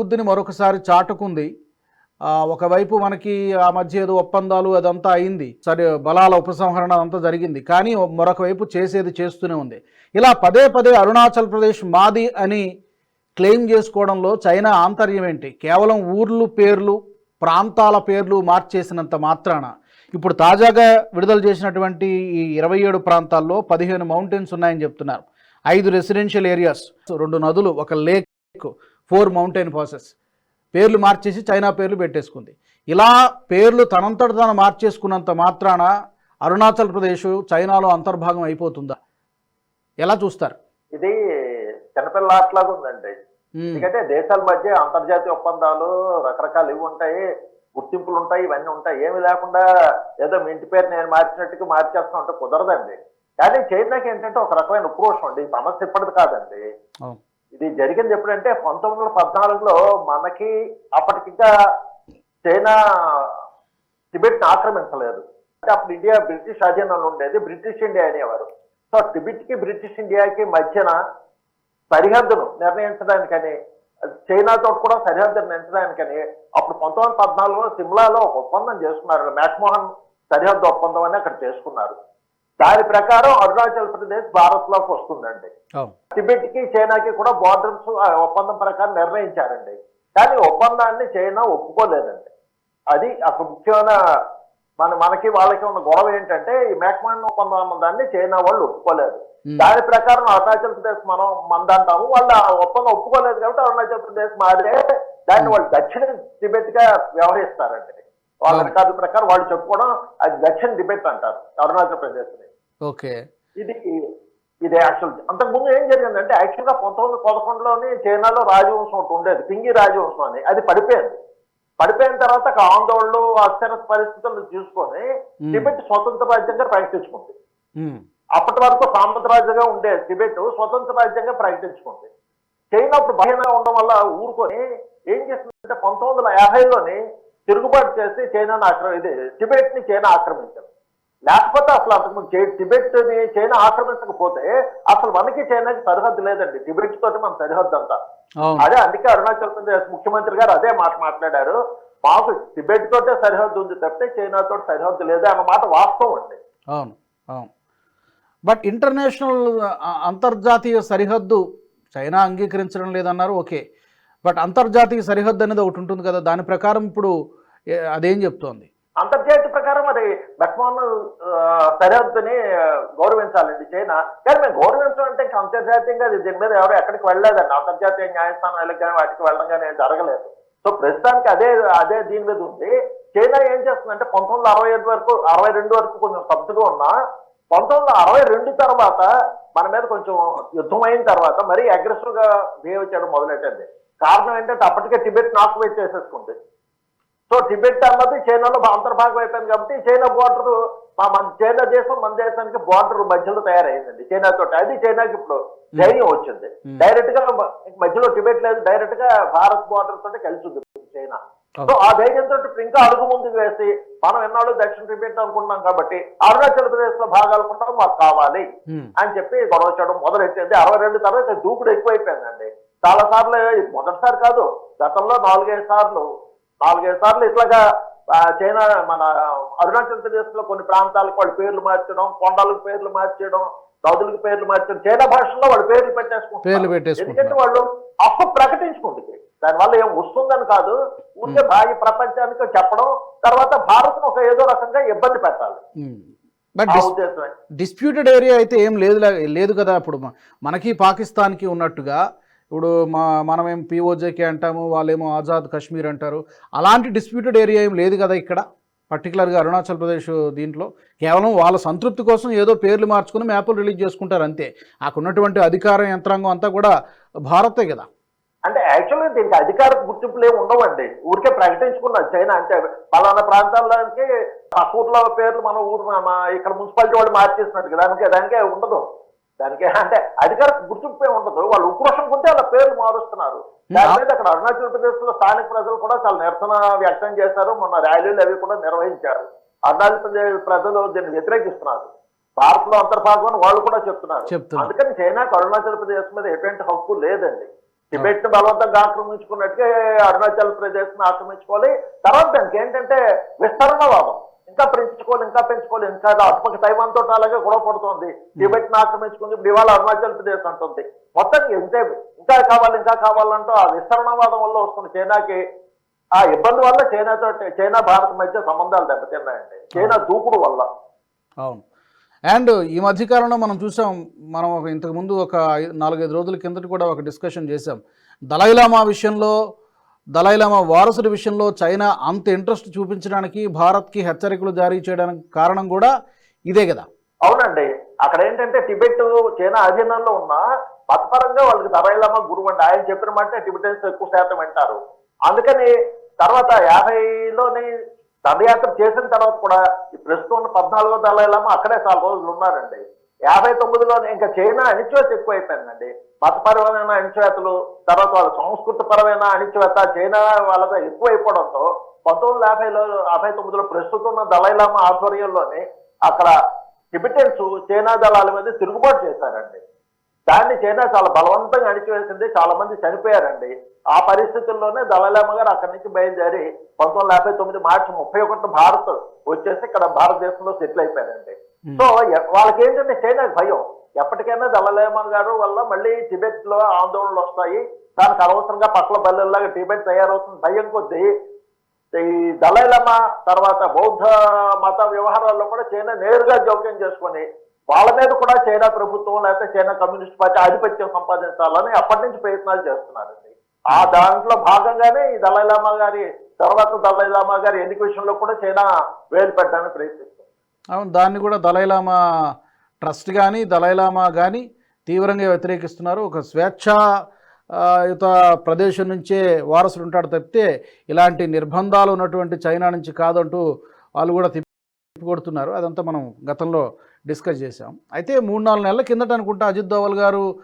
బుద్ధిని మరొకసారి చాటుకుంది. ఒకవైపు మనకి ఆ మధ్య ఏదో ఒప్పందాలు అదంతా అయింది. సరే బలాల ఉపసంహరణ అంతా జరిగింది. కానీ మరొక వైపు చేసేది చేస్తూనే ఉంది. ఇలా పదే పదే అరుణాచల్ ప్రదేశ్ మాది అని క్లెయిమ్ చేసుకోవడంలో చైనా ఆంతర్యం ఏంటి? కేవలం ఊర్లు పేర్లు ప్రాంతాల పేర్లు మార్చేసినంత మాత్రాన. ఇప్పుడు తాజాగా విడుదల చేసినటువంటి ఈ ఇరవై ఏడు ప్రాంతాల్లో పదిహేను మౌంటైన్స్ ఉన్నాయని చెప్తున్నారు. ఐదు రెసిడెన్షియల్ ఏరియాస్ రెండు నదులు ఒక లేక్ ఫోర్ మౌంటైన్ పాసెస్ పేర్లు మార్చేసి చైనా పేర్లు పెట్టేసుకుంది. ఇలా పేర్లు తనంతట తాను మార్చేసుకున్నంత మాత్రాన అరుణాచల్ ప్రదేశ్ చైనాలో అంతర్భాగం అయిపోతుందా? ఎలా చూస్తారు? ఇది చిన్నపిల్ల ఆటలాగా ఉందండి. ఎందుకంటే దేశాల మధ్య అంతర్జాతీయ ఒప్పందాలు రకరకాలు ఇవి ఉంటాయి గుర్తింపులు ఉంటాయి ఇవన్నీ ఉంటాయి. ఏమి లేకుండా ఏదో మీ ఇంటి పేరు నేను మార్చినట్టుగా మార్చేస్తా ఉంటే కుదరదండి. కానీ చైనాకి ఏంటంటే ఒక రకమైన ఉక్రోషం అండి. సమస్య ఇప్పటిది కాదండి. ఇది జరిగింది ఎప్పుడంటే పంతొమ్మిది వందల పద్నాలుగులో మనకి అప్పటికింకా చైనా టిబెట్ని ఆక్రమించలేదు. అంటే అప్పుడు ఇండియా బ్రిటిష్ అధీనంలో ఉండేది బ్రిటిష్ ఇండియా అనేవారు. సో టిబెట్కి బ్రిటిష్ ఇండియాకి మధ్యన సరిహద్దును నిర్ణయించడానికని చైనాతో కూడా సరిహద్దును నిర్ణయించడానికని అప్పుడు పంతొమ్మిది వందల పద్నాలుగులో సిమ్లాలో ఒక ఒప్పందం చేసుకున్నారు. మ్యాక్మోహన్ సరిహద్దు ఒప్పందం అని అక్కడ చేసుకున్నారు. దాని ప్రకారం అరుణాచల్ ప్రదేశ్ భారత్లోకి వస్తుందండి. టిబెట్కి చైనాకి కూడా బార్డర్స్ ఒప్పందం ప్రకారం నిర్ణయించారండి. కానీ ఒప్పందాన్ని చైనా ఒప్పుకోలేదండి. అది అసలు ముఖ్యమైన మన మనకి వాళ్ళకి ఉన్న గొడవ ఏంటంటే ఈ మేక్మాన్ ఒప్పందం దాన్ని చైనా వాళ్ళు ఒప్పుకోలేదు. దాని ప్రకారం అరుణాచల్ ప్రదేశ్ మనం మందంటాము. వాళ్ళు ఆ ఒప్పందం ఒప్పుకోలేదు కాబట్టి అరుణాచల్ ప్రదేశ్ మాదే దాన్ని వాళ్ళు దక్షిణ టిబెట్గా వ్యవహరిస్తారండి. వాళ్ళ. రికార్డు ప్రకారం వాళ్ళు చెప్పుకోవడం అది దక్షిణ టిబెట్ అంటారు అరుణాచల్ ప్రదేశ్ ఓకే. ఇది ఇది యాక్చువల్ అంతకుముందు ఏం జరిగిందంటే యాక్చువల్గా పంతొమ్మిది పదకొండులోని చైనాలో రాజవంశం ఒకటి ఉండేది పింగి రాజవంశం అని. అది పడిపోయింది. పడిపోయిన తర్వాత ఆందోళనలు అస్థిర పరిస్థితులను చూసుకొని టిబెట్ స్వతంత్ర రాజ్యంగా ప్రకటించుకుంది. అప్పటి వరకు సామంతరాజ్యంగా ఉండే టిబెట్ స్వతంత్ర రాజ్యంగా ప్రకటించుకుంది. చైనా అప్పుడు బలహీనంగా ఉండడం వల్ల ఊరుకొని ఏం చేసిందంటే పంతొమ్మిది వందల యాభైలోని తిరుగుబాటు చేసి చైనాను ఆక్రమి ఇది టిబెట్ని చైనా ఆక్రమించింది. లేకపోతే అసలు అంతకుముందు టిబెట్ చైనా ఆక్రమించకపోతే అసలు మనకి చైనాకి సరిహద్దు లేదండి. టిబెట్ తోటి మన సరిహద్దు అంతా. అదే అందుకే అరుణాచల్ ప్రదేశ్ ముఖ్యమంత్రి గారు అదే మాట మాట్లాడారు. మాకు టిబెట్ తోటే సరిహద్దు ఉంది తప్పితే చైనా తోటి సరిహద్దు లేదే అన్న మాట వాస్తవం అండి. అవును. అవును. బట్ ఇంటర్నేషనల్ అంతర్జాతీయ సరిహద్దు చైనా అంగీకరించడం లేదన్నారు ఓకే. బట్ అంతర్జాతీయ సరిహద్దు అనేది ఒకటి ఉంటుంది కదా దాని ప్రకారం ఇప్పుడు అదేం చెప్తోంది? అంతర్జాతీయ ప్రకారం అది మెక్మాన్ సరిహద్దుని గౌరవించాలండి చైనా. కానీ మేము గౌరవించడం అంటే ఇంకా అంతర్జాతీయంగా అది దీని మీద ఎవరు ఎక్కడికి వెళ్ళలేదండి. అంతర్జాతీయ న్యాయస్థానాలకు కానీ వాటికి వెళ్ళడం కానీ ఏం జరగలేదు. సో ప్రస్తుతానికి అదే అదే దీని మీద ఉంది. చైనా ఏం చేస్తుందంటే పంతొమ్మిది వందల అరవై ఐదు వరకు అరవై రెండు వరకు కొంచెం స్తబ్దుగా ఉన్నా పంతొమ్మిది అరవై రెండు తర్వాత మన మీద కొంచెం యుద్ధం అయిన తర్వాత మరీ అగ్రెసివ్గా బిహేవ్ చేయడం మొదలెట్టింది కారణం ఏంటంటే అప్పటికే టిబెట్ నాకువేట్ చేసేసుకుంది. సో టిబెట్ అన్నది చైనాలో అంతర్భాగం అయిపోయింది కాబట్టి చైనా బోర్డర్ మన చైనా దేశం మన దేశానికి బోర్డర్ మధ్యలో తయారైందండి. చైనా తోటి అది చైనాకి ఇప్పుడు ధైర్యం వచ్చింది. డైరెక్ట్గా మ- మధ్యలో టిబెట్ లేదు డైరెక్ట్గా భారత్ బోర్డర్ తోటి కలిసి ఉంది చైనా. సో ఆ ధైర్యంతో ఇంకా అడుగు ముందుకు వేసి మనం ఎన్నాళ్ళు దక్షిణ టిబెట్ అనుకుంటున్నాం కాబట్టి అరుణాచల్ ప్రదేశ్లో భాగాలు కూడా మాకు కావాలి అని చెప్పి గొడవ చేయడం మొదలెట్టింది. అరవై రెండు తర్వాత దూకుడు ఎక్కువైపోయిందండి. చాలా సార్లు మొదటిసారి కాదు గతంలో నాలుగైదు సార్లు నాలుగైదు సార్లు ఇట్లాగా చైనా మన అరుణాచల్ ప్రదేశ్లో కొన్ని ప్రాంతాలకు వాళ్ళ పేర్లు మార్చడం కొండలకు పేర్లు మార్చడం నదులకు పేర్లు మార్చడం చైనా భాషలో వాళ్ళ పేర్లు పెట్టేసుకుంటారు. ఎందుకంటే వాళ్ళు హక్కు ప్రకటించుకుంటుంది దానివల్ల ఏం వస్తుందని కాదు ఉంటే బాహ్య ప్రపంచానికి చెప్పడం తర్వాత భారత్ ఒక ఏదో రకంగా ఇబ్బంది పెట్టాలి. బట్ డిస్ప్యూటెడ్ ఏరియా అయితే ఏం లేదు లేదు కదా ఇప్పుడు మ- మనకి పాకిస్తాన్కి ఉన్నట్టుగా ఇప్పుడు మా మనమేం పిఓజేకే అంటాము వాళ్ళేమో ఆజాద్ కాశ్మీర్ అంటారు. అలాంటి డిస్ప్యూటెడ్ ఏరియా ఏం లేదు కదా ఇక్కడ. పర్టికులర్గా అరుణాచల్ ప్రదేశ్ దీంట్లో. కేవలం వాళ్ళ సంతృప్తి కోసం ఏదో పేర్లు మార్చుకుని మ్యాపులు రిలీజ్ చేసుకుంటారు అంతే. ఆకున్నటువంటి ఉన్నటువంటి అధికార యంత్రాంగం అంతా కూడా భారతే కదా. అంటే యాక్చువల్గా దీనికి అధికార గుర్తింపులు ఏమి ఉండవండి. ఊరికే ప్రకటించుకున్నారు. చైనా అంటే పలానా ప్రాంతాల్లోకి ఆ పేర్లు మన ఊరు ఇక్కడ మున్సిపాలిటీ వాళ్ళు మార్చేస్తున్నట్టు దానికి దానికే ఉండదు. దానికి అంటే అధికార గుర్తింపు ఉండదు. వాళ్ళు ఉక్రోషం కొంటే వాళ్ళ పేర్లు మారుస్తున్నారు. దాని మీద అక్కడ అరుణాచల్ ప్రదేశ్లో స్థానిక ప్రజలు కూడా చాలా నిరసన వ్యక్తం చేశారు. మొన్న ర్యాలీలు అవి కూడా నిర్వహించారు. అరుణాచల్ ప్రదేశ్ ప్రజలు దీన్ని వ్యతిరేకిస్తున్నారు. భారత్లో అంతర్భాగం అని వాళ్ళు కూడా చెప్తున్నారు. చెప్తున్నారు. అందుకని చైనాకు అరుణాచల్ ప్రదేశ్ మీద ఎటువంటి హక్కు లేదండి. టిబెట్ను బలవంతంగా ఆక్రమించుకున్నట్టుగా అరుణాచల్ ప్రదేశ్ను ఆక్రమించుకోవాలి. తర్వాత దానికి ఏంటంటే విస్తరణవాదం. ఇంకా పెంచుకోవాలి ఇంకా పెంచుకోవాలి ఇంకా అటుపక్క తైవాన్ తోటి అలాగే గొడవ పడుతోంది. టిబెట్ ఆక్రమించుకుంది ఇప్పుడు ఇవాళ అరుణాచల్ ప్రదేశ్ అంటుంది. మొత్తం ఎంతే ఇంకా కావాలి ఇంకా కావాలంటూ ఆ విస్తరణవాదం వల్ల వస్తున్న చైనాకి. ఆ ఇబ్బంది వల్ల చైనాతో చైనా భారత్ మధ్య సంబంధాలు దెబ్బతిన్నాయండి. చైనా దూకుడు వల్ల. అవును. అండ్ ఈ మధ్యకాలంలో మనం చూసాం మనం ఒక ఇంతకుముందు ఒక నాలుగైదు రోజుల కిందట కూడా ఒక డిస్కషన్ చేసాం దలైలామా విషయంలో దలైలామా వారసుడి విషయంలో చైనా అంత ఇంట్రెస్ట్ చూపించడానికి భారత్కి హెచ్చరికలు జారీ చేయడానికి కారణం కూడా ఇదే కదా. అవునండి. అక్కడ ఏంటంటే టిబెట్ చైనా అధీనంలో ఉన్న మతపరంగా వాళ్ళకి దలైలామా గురువు అండి. ఆయన చెప్పిన మాట టిబెటన్స్ ఎక్కువ శాతం వింటారు. అందుకని తర్వాత యాభైలోని దండయాత్ర చేసిన తర్వాత కూడా ఈ ప్రస్తుతం ఉన్న పద్నాలుగో దళైలామా అక్కడే చాలా రోజులు ఉన్నారండి. యాభై తొమ్మిదిలోనే ఇంకా చైనా అణిచివేత ఎక్కువైపోయిందండి. మతపరమైన అణిచివేతలు తర్వాత వాళ్ళ సంస్కృత పరమైన అణిచివేత చైనా వాళ్ళతో ఎక్కువైపోవడంతో పంతొమ్మిది యాభైలో యాభై తొమ్మిదిలో ప్రస్తుతం ఉన్న దళైలామా ఆధ్వర్యంలోనే అక్కడ టిబిటెన్స్ చైనా దళాల మీద తిరుగుబాటు చేశారండి. దాన్ని చైనా చాలా బలవంతంగా అణిచివేసింది. చాలా మంది చనిపోయారండి. ఆ పరిస్థితుల్లోనే దళలామ గారు అక్కడి నుంచి బయలుదేరి పంతొమ్మిది వందల యాభై తొమ్మిది మార్చి ముప్పై ఒకటి భారత్ వచ్చేసి ఇక్కడ భారతదేశంలో సెటిల్ అయిపోయారండి. సో వాళ్ళకి ఏంటంటే చైనాకి భయం. ఎప్పటికైనా దళలేమన్ గారు వల్ల మళ్ళీ టిబెట్లో ఆందోళనలు వస్తాయి. దానికి అనవసరంగా పక్కల బల్లెల్లాగా టిబెట్ తయారవుతుంది. భయం కొద్దీ ఈ దళైలమా తర్వాత బౌద్ధ మత వ్యవహారాల్లో కూడా చైనా నేరుగా జోక్యం చేసుకొని వాళ్ళ మీద కూడా చైనా ప్రభుత్వం లేకపోతే చైనా కమ్యూనిస్ట్ పార్టీ ఆధిపత్యం సంపాదించాలని అప్పటి నుంచి ప్రయత్నాలు చేస్తున్నారండి. ఆ దాంట్లో భాగంగానే ఈ దళైలామా గారి తర్వాత దళైలామా గారి ఎన్నిక విషయంలో కూడా చైనా వేలు పెట్టడానికి ప్రయత్నిస్తారు అవును దాన్ని కూడా దలైలామా ట్రస్ట్ కానీ దలైలామా కానీ తీవ్రంగా వ్యతిరేకిస్తున్నారు. ఒక స్వేచ్ఛ యుత ప్రదేశం నుంచే వారసులు ఉంటాడు తప్పితే ఇలాంటి నిర్బంధాలు ఉన్నటువంటి చైనా నుంచి కాదంటూ వాళ్ళు కూడా తిప్పి కొడుతున్నారు. అదంతా మనం గతంలో డిస్కస్ చేశాం. అయితే మూడు నాలుగు నెలల కిందట అనుకుంటా అజిత్ దోవల్ గారు